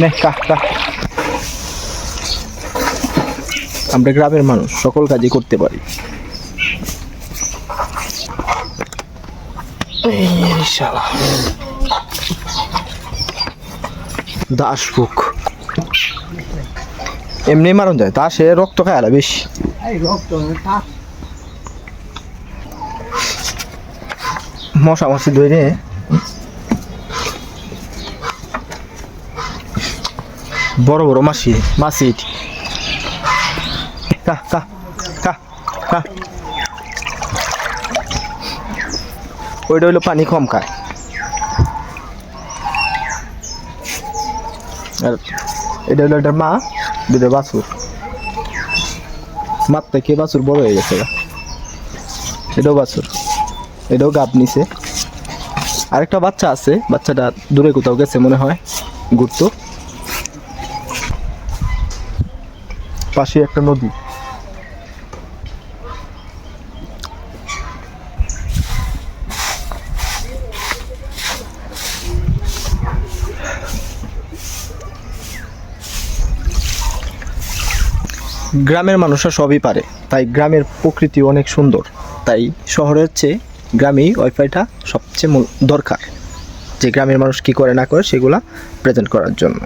নে কা কা আমরা গ্রামের মানুষ, সকল কাজই করতে পারি। দাসবুক এমনি মারণ যায় তাসে রক্ত খায় বেশি। মশা মশি ধরে বড় বড় মাসি মাসি কা কা ওইটা হইল পানি কম খায় আর এটা হলো একটা মা, দুটো বাছুর। মার থেকে বাছুর বড় হয়ে গেছে। এটাও বাছুর। এটাও গাব নিছে। আরেকটা বাচ্চা আছে, বাচ্চাটা দূরে কোথাও গেছে মনে হয়, ঘুরতো। পাশে একটা নদী। গ্রামের মানুষরা সবই পারে, তাই গ্রামের প্রকৃতি অনেক সুন্দর, তাই শহরের চেয়ে গ্রামেই ওয়াইফাইটা সবচেয়ে দরকার। যে গ্রামের মানুষ কি করে না করে সেগুলা প্রেজেন্ট করার জন্য।